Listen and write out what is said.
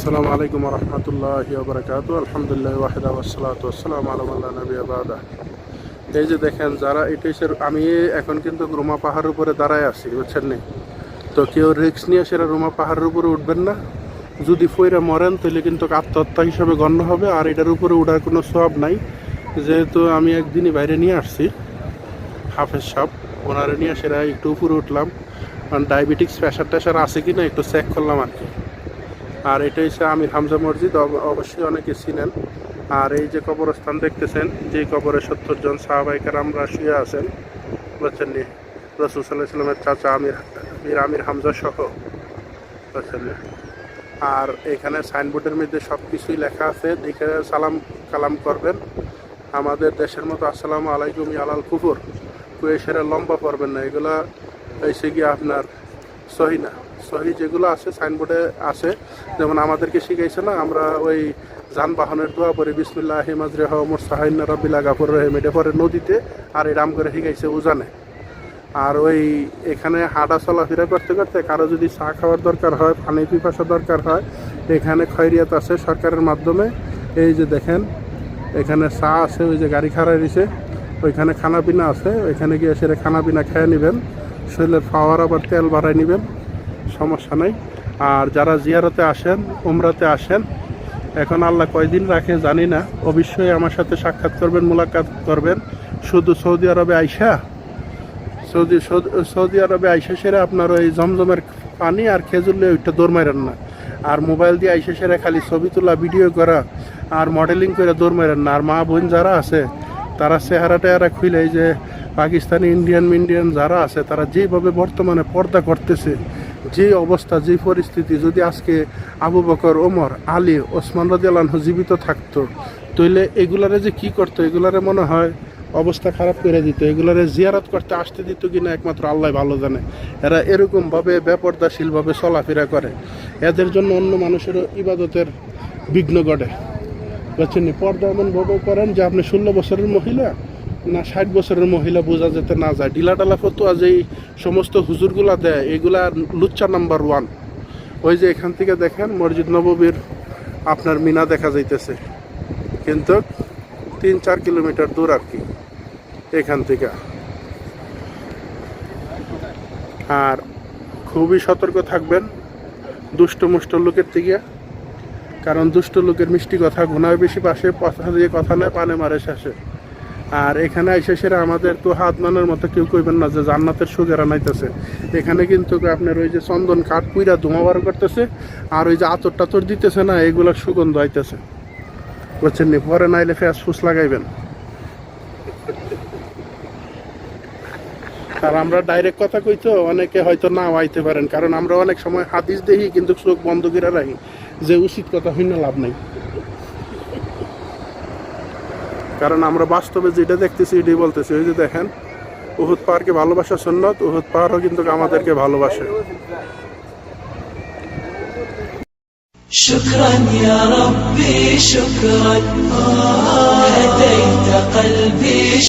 আসসালামু আলাইকুম রহমতুল্লাহ বরকাত আলহামদুলিল্লাহ ওয়াহিদা ওয়াসালাত ওয়াসালাম আলমাল্লাহ নবী আবাদা এই যে দেখেন, যারা হচ্ছে আমি এখন কিন্তু রুমা পাহাড়ের উপরে দাঁড়ায় আছি, বুঝছেন নি? তো কেউ রিক্স নিয়ে সেটা রুমা পাহাড়ের উপরে উঠবেন না। যদি ফইরা মরেন, তাহলে কিন্তু আত্মহত্যা হিসাবে গণ্য হবে। আর এটার উপরে উঠার কোনো সব নাই। যেহেতু আমি একদিনই বাইরে নিয়ে আসছি, হাফেজ সাহ ওনারে নিয়ে সেরা একটু উপরে উঠলাম। কারণ ডায়াবেটিক্স প্রেশার টেশার আছে কি না একটু চেক করলাম আর কি। আর এটা হচ্ছে আমির হামজা মসজিদ, অব- অবশ্যই অনেকে চিনেন। আর এই যে কবরস্থান দেখতেছেন যে কবরে সত্তর জন সাহাবাইকার আমরা শুয়ে আছেন, বুঝছেন নি? রসুল সাল্লাহ সাল্লামের চাচা আমির বীর আমির হামজা সহ, বুঝছেন আর এখানে সাইনবোর্ডের মধ্যে সব কিছুই লেখা আছে, দেখে সালাম কালাম করবেন। আমাদের দেশের মতো আসসালামু আলাইকুম আলাল কুফুর। কুয়েশেরা লম্বা পড়বেন না, এগুলা এসে গিয়ে আপনার সহি না। সহি যেগুলো আছে সাইনবোর্ডে আছে, যেমন আমাদেরকে শিখাইছে না, আমরা ওই যানবাহনের দোয়া পরে বিসমুল্লাহ হিমাজরে হমর সাহাইন রবিল্লা গাফর রহিম। এটা পরে নদীতে আর এরাম করে শিখাইছে উজানে। আর ওই এখানে হাঁটা চলাফেরা করতে করতে কারও যদি চা খাওয়ার দরকার হয়, পানি পিপাসা দরকার হয়, এখানে খয়রিয়াত আছে সরকারের মাধ্যমে। এই যে দেখেন, এখানে চা আছে, ওই যে গাড়ি খাড়াই দিছে ওইখানে খানা পিনা আছে, ওইখানে গিয়ে সেটা খানা পিনা খেয়ে নেবেন, শরীরের পাওয়ার আবার তেল বাড়াই নেবেন। সমস্যা নাই। আর যারা জিয়ারতে আসেন, উমরাতে আসেন, এখন আল্লাহ কয়দিন রাখে জানি না। অবশ্যই আমার সাথে সাক্ষাৎ করবেন, মোলাকাত করবেন। শুধু সৌদি আরবে আইসা, সৌদি সৌদি আরবে আইসা সেরে আপনার ওই জমজমের পানি আর খেজুর লিয়ে ওইটা দৌড় মারেন না। আর মোবাইল দিয়ে আইসা সেরে খালি ছবি তোলা, ভিডিও করা আর মডেলিং করে দৌড় মারেন না। আর মা বোন যারা আছে, তারা চেহারা টেহারা খুলে যে পাকিস্তানি, ইন্ডিয়ান মিন্ডিয়ান যারা আছে, তারা যেভাবে বর্তমানে পর্দা করতেছে যে অবস্থা, যে পরিস্থিতি, যদি আজকে আবু বকর, ওমর, আলী, ওসমান রাজিয়াল্লাহ জীবিত থাকতো, তাইলে এগুলারে যে কি করতো? এগুলারে মনে হয় অবস্থা খারাপ করে দিত। এগুলারে জিয়ারত করতে আসতে দিত কিনা একমাত্র আল্লাহ ভালো জানে। এরা এরকমভাবে বেপর্দাশীলভাবে চলাফেরা করে। এদের জন্য অন্য মানুষেরও ইবাদতের বিঘ্ন ঘটে। বুঝছেন নি? পর্দা এমনভাবে করেন যে আপনি ষোলো বছরের মহিলা না, ষাট বছরের মহিলা বোঝা যেতে না যায়। ডিলা ডালা ফতুয়া যেই সমস্ত হুজুরগুলা দেয়, এগুলা লুচ্চা নাম্বার ওয়ান। ওই যে এখান থেকে দেখেন মসজিদ নববীর আপনার মিনা দেখা যাইতেছে। কিন্তু তিন, চার কিলোমিটার দূর আর কি, এখান থেকে। আর খুবই সতর্ক থাকবেন দুষ্ট, মুষ্ট লোকের থেকে, কারণ দুষ্ট লোকের মিষ্টি কথা ঘুনায় বেশি পাশে কথা দিয়ে কথা নেয় পানে মারে শেষে। আর এখানে এসে সেরা আমাদের তো হাত মানের মতো কেউ কইবেন না যে জান্নাতের সুগেরা নাইতেছে এখানে কিন্তু আপনার ওই যে চন্দন কাঠ পুইরা ধোঁয়া বার করতেছে, আর ওই যে আতর টাতর দিতেছে না, এগুলোর সুগন্ধ আইতেছে। বুঝছেন নি, পরে নাইলে ফেস ফুস লাগাইবেন। আর আমরা ডাইরেক্ট কথা কই তো অনেকে হয়তো নাও আইতে পারেন, কারণ আমরা অনেক সময় হাদিস দেখি কিন্তু চোখ বন্ধ করে রাখি, যে উচিত কথা হইনা লাভ নাই। কারণ আমরা বাস্তবে যেটা দেখতেছি এটাই বলতেছি ওই যে দেখেন উহুদ পাহাড়কে ভালোবাসা সন্ন্যত উহুদ পাহাড়ও কিন্তু আমাদেরকে ভালোবাসে شكرا يا ربي شكرا هديت قلبي